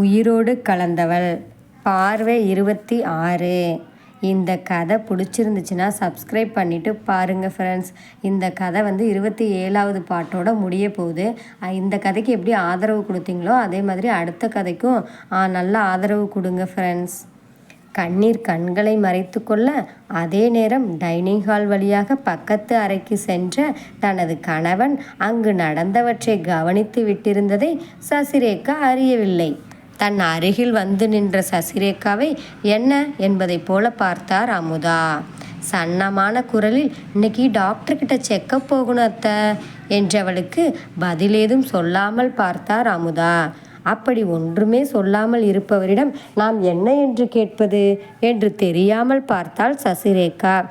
உயிரோடு கலந்தவள். பார்வை இருபத்தி ஆறு. இந்த கதை பிடிச்சிருந்துச்சுன்னா சப்ஸ்கிரைப் பண்ணிவிட்டு பாருங்கள் ஃப்ரெண்ட்ஸ் இந்த கதை வந்து இருபத்தி ஏழாவது பாட்டோட முடிய போகுது. இந்த கதைக்கு எப்படி ஆதரவு கொடுத்தீங்களோ அதே மாதிரி அடுத்த கதைக்கும் நல்ல ஆதரவு கொடுங்க ஃப்ரெண்ட்ஸ் கண்ணீர் கண்களை மறைத்து கொள்ள அதே நேரம் டைனிங் ஹால் வழியாக பக்கத்து அறைக்கு சென்ற தனது கணவன் அங்கு நடந்தவற்றை கவனித்து விட்டிருந்ததை சசிரேகா அறியவில்லை. தன் அருகில் வந்து நின்ற சசிரேகாவை என்ன என்பதைப் போல பார்த்தார் அமுதா. சன்னமான குரலில் இன்னைக்கு டாக்டர்கிட்ட செக்கப் போகணும் அத்த என்றவளுக்கு பதிலேதும் சொல்லாமல் பார்த்தார் அமுதா. அப்படி ஒன்றுமே சொல்லாமல் இருப்பவரிடம் நாம் என்ன என்று கேட்பது? என்று தெரியாமல் பார்த்தாள் சசிரேகா.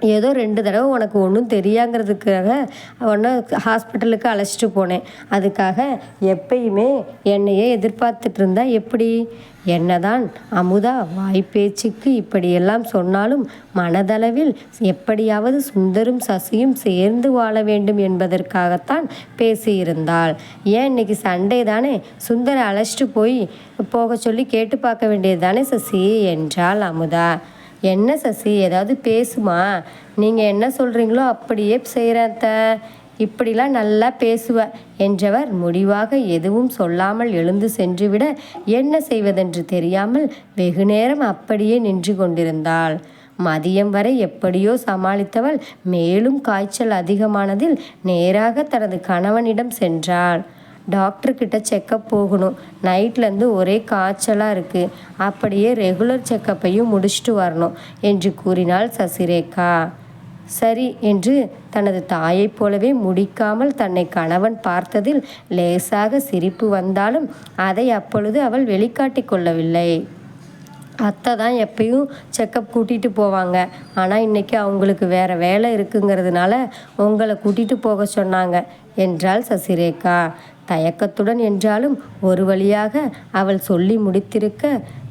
ஏதோ ரெண்டு தடவை உனக்கு ஒன்றும் தெரியாங்கிறதுக்காக ஒன்று ஹாஸ்பிட்டலுக்கு அழைச்சிட்டு போனேன். அதுக்காக எப்பயுமே என்னையே எதிர்பார்த்துட்டு இருந்தா எப்படி? என்னதான் அமுதா வாய்ப்பேச்சுக்கு இப்படியெல்லாம் சொன்னாலும் மனதளவில் எப்படியாவது சுந்தரும் சசியும் சேர்ந்து வாழ வேண்டும் என்பதற்காகத்தான் பேசியிருந்தாள். ஏன் இன்னைக்கு சண்டே தானே? சுந்தரை அழைச்சிட்டு போய் போக சொல்லி கேட்டு பார்க்க வேண்டியது தானே சசி? என்றாள் அமுதா. என்ன சசி ஏதாவது பேசுமா? நீங்கள் என்ன சொல்கிறீங்களோ அப்படியே செய்கிறத்த இப்படிலாம் நல்லா பேசுவ. என்றவர் முடிவாக எதுவும் சொல்லாமல் எழுந்து சென்றுவிட என்ன செய்வதென்று தெரியாமல் வெகுநேரம் அப்படியே நின்று கொண்டிருந்தாள். மதியம் வரை எப்படியோ சமாளித்தவள் மேலும் காய்ச்சல் அதிகமானதில் நேராக தனது கணவனிடம் சென்றாள். டாக்டர்கிட்ட செக்கப் போகணும். நைட்லேருந்து ஒரே காய்ச்சலாக இருக்குது அப்படியே ரெகுலர் செக்கப்பையும் முடிச்சுட்டு வரணும் என்று கூறினாள் சசிரேகா. சரி என்று தனது தாயைப் போலவே முடிக்காமல் தன்னை கணவன் பார்த்ததில் லேசாக சிரிப்பு வந்தாலும் அதை அப்பொழுது அவள் வெளிக்காட்டி கொள்ளவில்லை. அத்தை தான் எப்பயும் செக்கப் கூட்டிகிட்டு போவாங்க. ஆனால் இன்றைக்கி அவங்களுக்கு வேறு வேலை இருக்குங்கிறதுனால உங்களை கூட்டிகிட்டு போக சொன்னாங்க என்றாள் சசிரேகா. தயக்கத்துடன் என்றாலும் ஒரு வழியாக அவள் சொல்லி முடித்திருக்க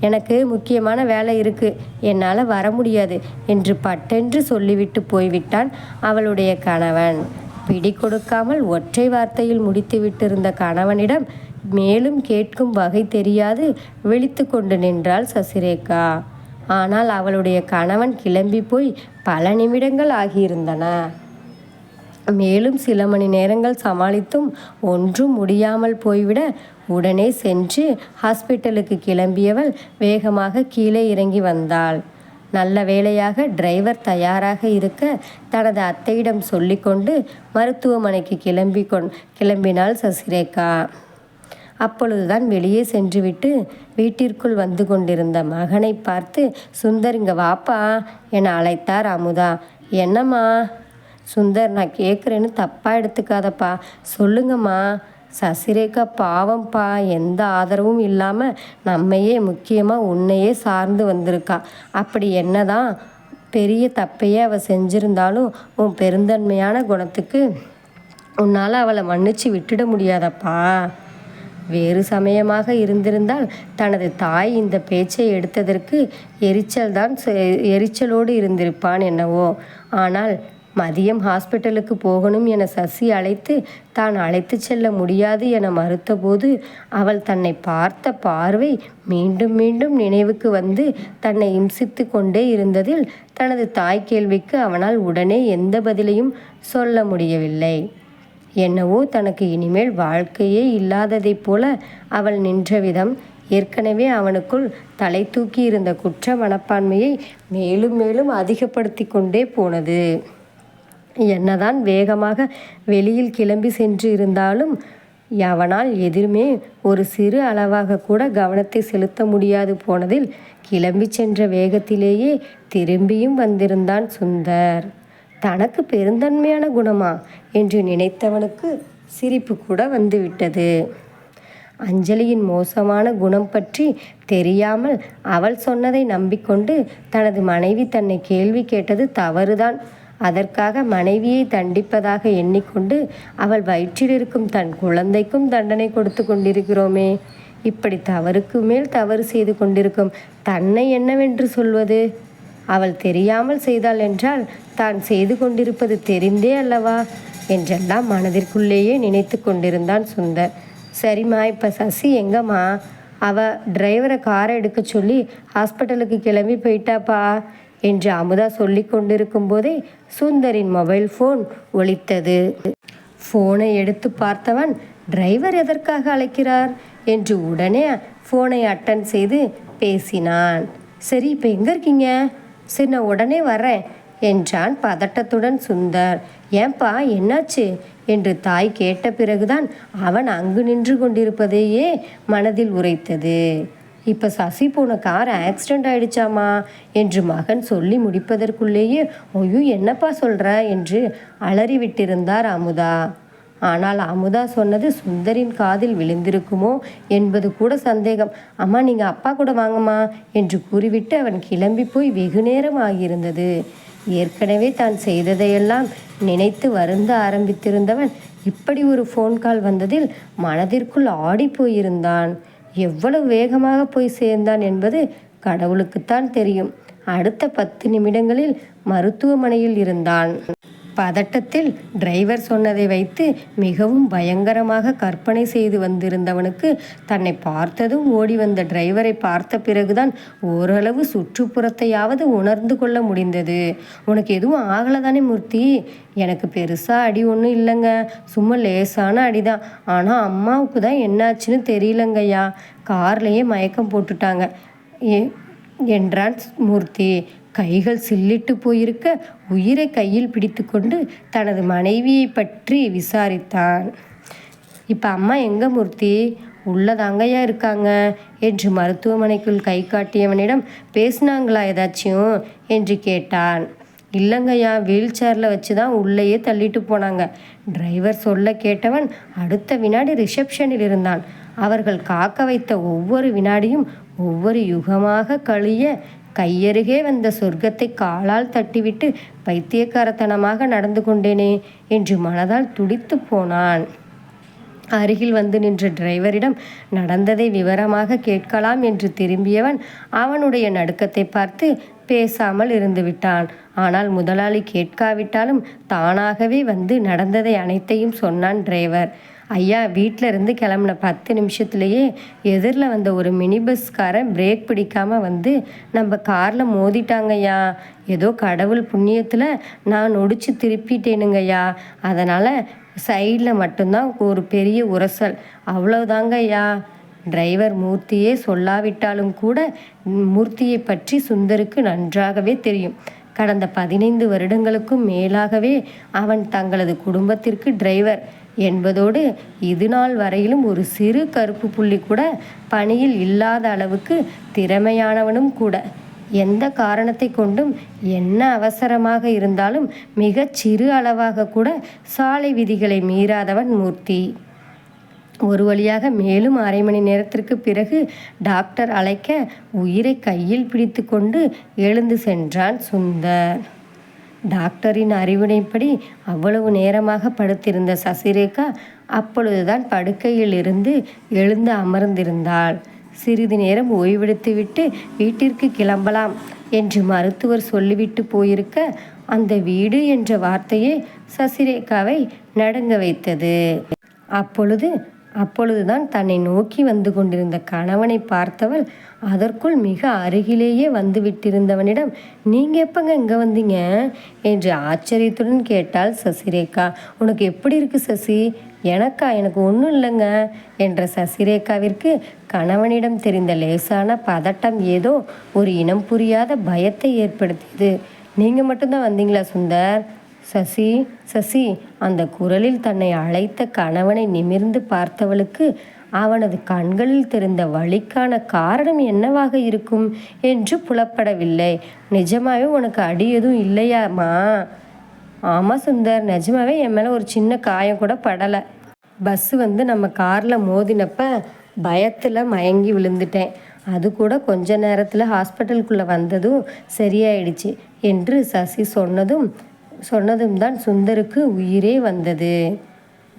எனக்கு முக்கியமான வேலை இருக்கு என்னால் வர முடியாது என்று பட்டென்று சொல்லிவிட்டு போய்விட்டான் அவளுடைய கணவன். பிடி கொடுக்காமல் ஒற்றை வார்த்தையில் முடித்து விட்டிருந்த கணவனிடம் மேலும் கேட்கும் வகை தெரியாது விழித்து கொண்டு நின்றாள் சசிரேகா. ஆனால் அவளுடைய கணவன் கிளம்பி போய் பல நிமிடங்கள் ஆகியிருந்தன. மேலும் சில மணி நேரங்கள் சமாளித்தும் ஒன்றும் முடியாமல் போய்விட உடனே சென்று ஹாஸ்பிட்டலுக்கு கிளம்பியவள் வேகமாக கீழே இறங்கி வந்தாள். நல்ல வேளையாக டிரைவர் தயாராக இருக்க தனது அத்தையிடம் சொல்லிக்கொண்டு மருத்துவமனைக்கு கிளம்பி கொண் கிளம்பினாள் சசிரேகா. அப்பொழுதுதான் வெளியே சென்றுவிட்டு வீட்டிற்குள் வந்து கொண்டிருந்த மகனை பார்த்து சுந்தர் இங்கே வாப்பா என அழைத்தார் அமுதா. என்னம்மா சுந்தர் நான் கேட்குறேன்னு தப்பாக எடுத்துக்காதப்பா. சொல்லுங்கம்மா. சசிரேகா பாவம்ப்பா. எந்த ஆதரவும் இல்லாமல் நம்மையே முக்கியமாக உன்னையே சார்ந்து வந்திருக்கா. அப்படி என்னதான் பெரிய தப்பையே அவள் செஞ்சிருந்தாலும் உன் பெருந்தன்மையான குணத்துக்கு உன்னால் அவளை மன்னிச்சு விட்டுட முடியாதப்பா. வேறு சமயமாக இருந்திருந்தால் தனது தாய் இந்த பேச்சை எடுத்ததற்கு எரிச்சல் தான் எரிச்சலோடு இருந்திருப்பான் என்னவோ. ஆனால் மதியம் ஹாஸ்பிட்டலுக்கு போகணும் என சசி அழைத்து தான் அழைத்து செல்ல முடியாது என மறுத்தபோது அவள் தன்னை பார்த்த பார்வை மீண்டும் மீண்டும் நினைவுக்கு வந்து தன்னை இம்சித்து கொண்டே இருந்ததில் தனது தாய் கேள்விக்கு அவனால் உடனே எந்த பதிலையும் சொல்ல முடியவில்லை. என்னவோ தனக்கு இனிமேல் வாழ்க்கையே இல்லாததைப் போல அவள் நின்ற விதம் ஏற்கனவே அவனுக்குள் தலை தூக்கி இருந்த குற்ற மனப்பான்மையை மேலும் மேலும் அதிகப்படுத்தி கொண்டே போனது. என்னதான் வேகமாக வெளியில் கிளம்பி சென்று இருந்தாலும் அவனால் எதிருமே ஒரு சிறு அளவாக கூட கவனத்தை செலுத்த முடியாது போனதில் கிளம்பி சென்ற வேகத்திலேயே திரும்பியும் வந்திருந்தான் சுந்தர். தனக்கு பெருந்தன்மையான குணமா என்று நினைத்தவனுக்கு சிரிப்பு கூட வந்துவிட்டது. அஞ்சலியின் மோசமான குணம் பற்றி தெரியாமல் அவள் சொன்னதை நம்பிக்கொண்டு தனது மனைவி தன்னை கேள்வி கேட்டது தவறுதான். அதற்காக மனைவியை தண்டிப்பதாக எண்ணிக்கொண்டு அவள் வயிற்றில் இருக்கும் தன் குழந்தைக்கும் தண்டனை கொடுத்து கொண்டிருக்கிறோமே. இப்படி தவறுக்கு மேல் தவறு செய்து கொண்டிருக்கும் தன்னை என்னவென்று சொல்வது? அவள் தெரியாமல் செய்தாள் என்றால் தான் செய்து கொண்டிருப்பது தெரிந்தே அல்லவா? என்றெல்லாம் மனதிற்குள்ளேயே நினைத்து கொண்டிருந்தான் சுந்தர். சரிம்மா இப்போ சசி எங்கம்மா? அவ டிரைவரை காரை எடுக்க சொல்லி ஹாஸ்பிட்டலுக்கு கிளம்பி போயிட்டாப்பா. என்று அமுதா சொல்லி கொண்டிருக்கும் போதே சுந்தரின் மொபைல் ஃபோன் ஒலித்தது. ஃபோனை எடுத்து பார்த்தவன் டிரைவர் எதற்காக அழைக்கிறார்? என்று உடனே ஃபோனை அட்டன் செய்து பேசினான். சரி இப்போ எங்கே இருக்கீங்க? சரி நான் உடனே வரேன் என்றான் பதட்டத்துடன் சுந்தர். ஏன்பா என்னாச்சு? என்று தாய் கேட்ட பிறகுதான் அவன் அங்கு நின்று கொண்டிருப்பதையே மனதில் உரைத்தது. இப்போ சசி போன கார் ஆக்சிடெண்ட் ஆயிடுச்சாமா? என்று மகன் சொல்லி முடிப்பதற்குள்ளேயே ஐயோ என்னப்பா சொல்கிற என்று அலறிவிட்டிருந்தார் அமுதா. ஆனால் அமுதா சொன்னது சுந்தரின் காதில் விழுந்திருக்குமோ? என்பது கூட சந்தேகம். அம்மா நீங்கள் அப்பா கூட வாங்கம்மா என்று கூறிவிட்டு அவன் கிளம்பி போய் வெகு நேரம் ஆகியிருந்தது. ஏற்கனவே தான் செய்ததையெல்லாம் நினைத்து வருந்த ஆரம்பித்திருந்தவன் இப்படி ஒரு ஃபோன் கால் வந்ததில் மனதிற்குள் ஆடி போயிருந்தான் எவ்வளவு வேகமாக போய் சேர்ந்தான் என்பது கடவுளுக்குத்தான் தெரியும். அடுத்த பத்து நிமிடங்களில் மருத்துவமனையில் இருந்தான். பதட்டத்தில் டிரைவர் சொன்னதை வைத்து மிகவும் பயங்கரமாக கற்பனை செய்து வந்திருந்தவனுக்கு தன்னை பார்த்ததும் ஓடி வந்த டிரைவரை பார்த்த பிறகுதான் ஓரளவு சுற்றுப்புறத்தையாவது உணர்ந்து கொள்ள முடிந்தது. உனக்கு எதுவும் ஆகலை தானே மூர்த்தி? எனக்கு பெருசாக அடி ஒன்றும் இல்லைங்க. சும்மா லேசான அடிதான் ஆனால் அம்மாவுக்கு தான் என்னாச்சுன்னு தெரியலங்கய்யா. கார்லேயே மயக்கம் போட்டுட்டாங்க. ஏ என்றான் மூர்த்தி. கைகள் சில்லிட்டு போயிருக்க உயிரை கையில் பிடித்துக்கொண்டு தனது மனைவியை பற்றி விசாரித்தான். இப்போ அம்மா எங்கே மூர்த்தி? உள்ளதாங்கய்யா இருக்காங்க? என்று மருத்துவமனைக்குள் கை காட்டியவனிடம் பேசினாங்களா ஏதாச்சும்? என்று கேட்டான். இல்லைங்கய்யா வீல் சேரில் வச்சு தான் உள்ளேயே தள்ளிட்டு போனாங்க. டிரைவர் சொல்ல கேட்டவன் அடுத்த வினாடி ரிசப்ஷனில் இருந்தான். அவர்கள் காக்க வைத்த ஒவ்வொரு வினாடியும் ஒவ்வொரு யுகமாக கழிய கையருகே வந்த சொர்க்கத்தை காலால் தட்டிவிட்டு பைத்தியக்காரத்தனமாக நடந்து கொண்டேனே என்று மனதால் துடித்து போனான். அருகில் வந்து நின்ற டிரைவரிடம் நடந்ததை விவரமாக கேட்கலாம் என்று திரும்பியவன் அவனுடைய நடுக்கத்தை பார்த்து பேசாமல் இருந்து விட்டான். ஆனால் முதலாளி கேட்காவிட்டாலும் தானாகவே வந்து நடந்ததை அனைத்தையும் சொன்னான் டிரைவர். ஐயா வீட்டில் இருந்து கிளம்புன பத்து நிமிஷத்துலேயே எதிரில் வந்த ஒரு மினி பஸ்காரன் பிரேக் பிடிக்காமல் வந்து நம்ம காரில் மோதிட்டாங்கய்யா ஏதோ கடவுள் புண்ணியத்தில் நான் நொடிச்சு திருப்பிட்டேனுங்கய்யா. அதனால் சைடில் மட்டும்தான் ஒரு பெரிய உரசல். அவ்வளோதாங்க ஐயா. டிரைவர் மூர்த்தியே சொல்லாவிட்டாலும் கூட மூர்த்தியை பற்றி சுந்தருக்கு நன்றாகவே தெரியும். கடந்த பதினைந்து வருடங்களுக்கும் மேலாகவே அவன் தங்களது குடும்பத்திற்கு டிரைவர். என்பதோடு இது நாள் வரையிலும் ஒரு சிறு கருப்பு புள்ளி கூட பணியில் இல்லாத அளவுக்கு திறமையானவனும் கூட. எந்த காரணத்தை கொண்டும் என்ன அவசரமாக இருந்தாலும் மிகச் சிறு அளவாக கூட சாலை விதிகளை மீறாதவன் மூர்த்தி. ஒரு வழியாக மேலும் அரை மணி நேரத்திற்கு பிறகு டாக்டர் அழைக்க உயிரை கையில் பிடித்து கொண்டு எழுந்து சென்றான் சுந்தர். டாக்டரின் அறிவுரைப்படி அவ்வளவு நேரமாக படுத்திருந்த சசிரேகா அப்பொழுதுதான் படுக்கையில் இருந்து எழுந்து அமர்ந்திருந்தாள். சிறிது நேரம் ஓய்வெடுத்துவிட்டு வீட்டிற்கு கிளம்பலாம் என்று மருத்துவர் சொல்லிவிட்டு போயிருக்க அந்த வீடு என்ற வார்த்தையே சசிரேகாவை நடுங்க வைத்தது. அப்பொழுது அப்பொழுதுதான் தன்னை நோக்கி வந்து கொண்டிருந்த கணவனை பார்த்தவள் அதற்குள் மிக அருகிலேயே வந்து விட்டிருந்தவனிடம் நீங்கள் எப்பங்க இங்கே வந்தீங்க? என்று ஆச்சரியத்துடன் கேட்டாள் சசிரேகா. உனக்கு எப்படி இருக்கு சசி? எனக்கா? எனக்கு ஒன்றும் இல்லைங்க என்ற சசிரேகாவிற்கு கணவனிடம் தெரிந்த லேசான பதட்டம் ஏதோ ஒரு இனம் புரியாத பயத்தை ஏற்படுத்தியது. நீங்கள் மட்டும்தான் வந்தீங்களா சுந்தர்? சசி சசி அந்த குரலில் தன்னை அழைத்த கணவனை நிமிர்ந்து பார்த்தவளுக்கு அவனது கண்களில் தெரிந்த வழிக்கான காரணம் என்னவாக இருக்கும் என்று புலப்படவில்லை. நிஜமாவே உனக்கு அடி எதுவும் இல்லையாம்மா ஆமாம் சுந்தர். நிஜமாவே என் மேலே ஒரு சின்ன காயம் கூட படலை. பஸ்ஸு வந்து நம்ம காரில் மோதினப்ப பயத்தில் மயங்கி விழுந்துட்டேன். அது கூட கொஞ்ச நேரத்தில் ஹாஸ்பிட்டலுக்குள்ளே வந்ததும் சரியாயிடுச்சு என்று சசி சொன்னதும் சொன்னதும் தான் சுந்தருக்கு உயிரே வந்தது.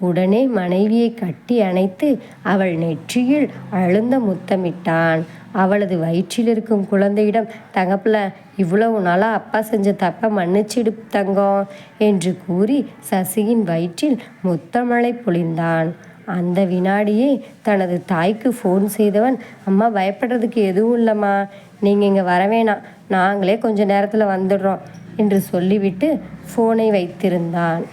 உடனே மனைவியை கட்டி அணைத்து அவள் நெற்றியில் அழுந்த முத்தமிட்டான். அவளது வயிற்றில் இருக்கும் குழந்தையிடம் தங்கப்பில் இவ்வளவு நாளாக அப்பா செஞ்ச தப்பை மன்னிச்சிடு தங்கம் என்று கூறி சசியின் வயிற்றில் முத்தமழை பொழிந்தான். அந்த வினாடியே தனது தாய்க்கு ஃபோன் செய்தவன் அம்மா பயப்படுறதுக்கு எதுவும் இல்லைம்மா. நீங்கள் இங்கே வரவேணாம் நாங்களே கொஞ்சம் நேரத்தில் வந்துடுறோம். என்று சொல்லிவிட்டு ஃபோனை வைத்திருந்தான்.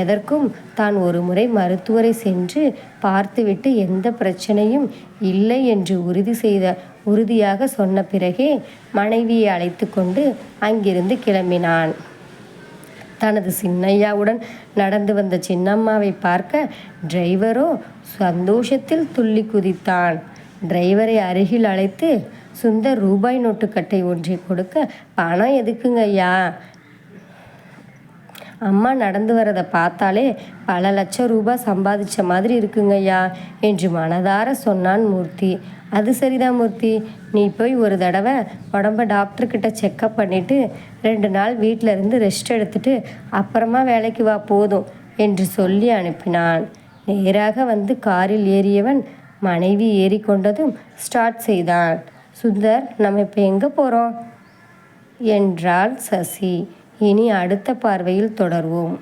எதற்கும் தான் ஒரு முறை மருத்துவரை சென்று பார்த்துவிட்டு எந்த பிரச்சனையும் இல்லை என்று உறுதி செய்த உறுதியாக சொன்ன பிறகே மனைவியை அழைத்து கொண்டு அங்கிருந்து கிளம்பினான். தனது சின்னையாவுடன் நடந்து வந்த சின்னம்மாவை பார்க்க டிரைவரோ சந்தோஷத்தில் துள்ளி குதித்தான். டிரைவரை அருகில் அழைத்து சுந்தர் ரூபாய் நோட்டுக்கட்டை ஒன்றை கொடுக்க பணம் எதுக்குங்க ஐயா? அம்மா நடந்து வரதை பார்த்தாலே பல லட்சம் ரூபாய் சம்பாதிச்ச மாதிரி இருக்குங்கய்யா என்று மனதார சொன்னான் மூர்த்தி. அது சரிதான் மூர்த்தி நீ போய் ஒரு தடவை உடம்ப டாக்டர்கிட்ட செக்கப் பண்ணிவிட்டு ரெண்டு நாள் வீட்டில் இருந்து ரெஸ்ட் எடுத்துட்டு அப்புறமா வேலைக்கு வா போதும் என்று சொல்லி அனுப்பினான். நேராக வந்து காரில் ஏறியவன் மனைவி ஏறிக்கொண்டதும் ஸ்டார்ட் செய்தான் சுந்தர் நம்ம இப்போ எங்கே போகிறோம் என்றாள் சசி. இனி அடுத்த பார்வையில் தொடர்வோம்.